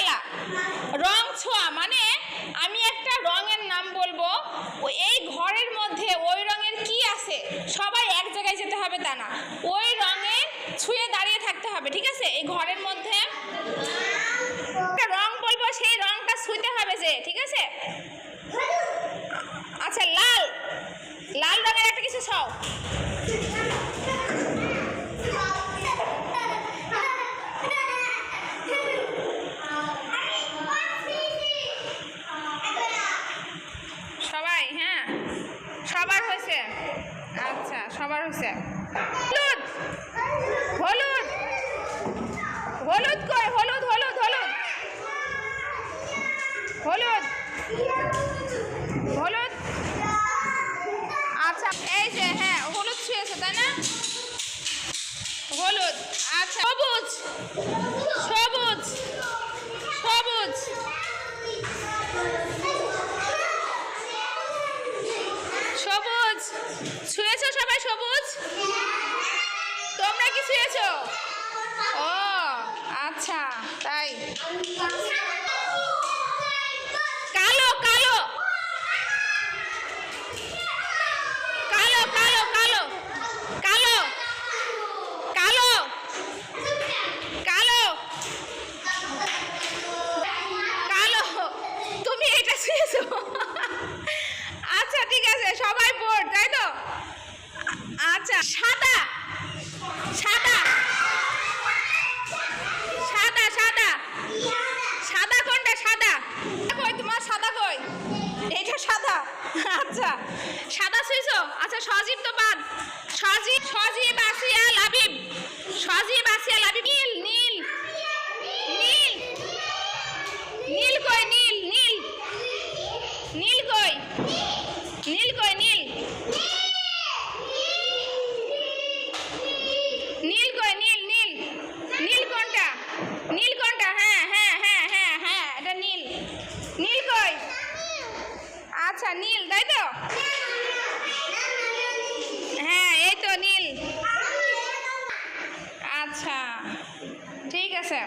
খেলা রং ছোঁয়া মানে আমি একটা রঙের নাম বলব এই ঘরের মধ্যে ওই রঙের কি আছে, সবাই এক জায়গায় যেতে হবে তা না। ওই রঙে ছুঁয়ে দাঁড়িয়ে থাকতে হবে, ঠিক আছে? এই ঘরের মধ্যে একটা রং বলব, সেই রংটা ছুঁতে হবে যে, ঠিক আছে? আচ্ছা লাল। লাল রঙের একটা কিছু ছও সবাই হ্যাঁ সবার হয়েছে আচ্ছা সবার হয়েছে। হলুদ! হলুদ! হলুদ কই? হলুদ হলুদ হলুদ! হলুদ! হলুদ! আচ্ছা এই যে হ্যাঁ হলুদ ছুঁয়েছে, তাই না? হলুদ আচ্ছা সবুজ! ও আচ্ছা তাই। কালো কালো। কালো কালো কালো। কালো। কালো। কালো। কালো। তুমি এটা ছুঁয়েছো আচ্ছা ঠিক আছে, সবাই বোর্ড, তাই তো? আচ্ছা সাদা। সাদা সাদা সাদা কোনটা সাদা। কই, তোমার সাদা কই? এটা সাদা। আচ্ছা। সাদা ছুঁয়েছো আচ্ছা সজীব তো বাদ। সজীব সজীব আসিয়া লাবিব। সজীব আসিয়া লাবিব। নীল নীল। নীল। নীল কই, নীল নীল। নীল কই? নীল কই নীল নীল কই নীল নীল নীল কোনটা নীল কোনটা হ্যাঁ হ্যাঁ হ্যাঁ হ্যাঁ হ্যাঁ এটা নীল নীল কই আচ্ছা নীল তো? হ্যাঁ এই তো নীল। আচ্ছা ঠিক আছে।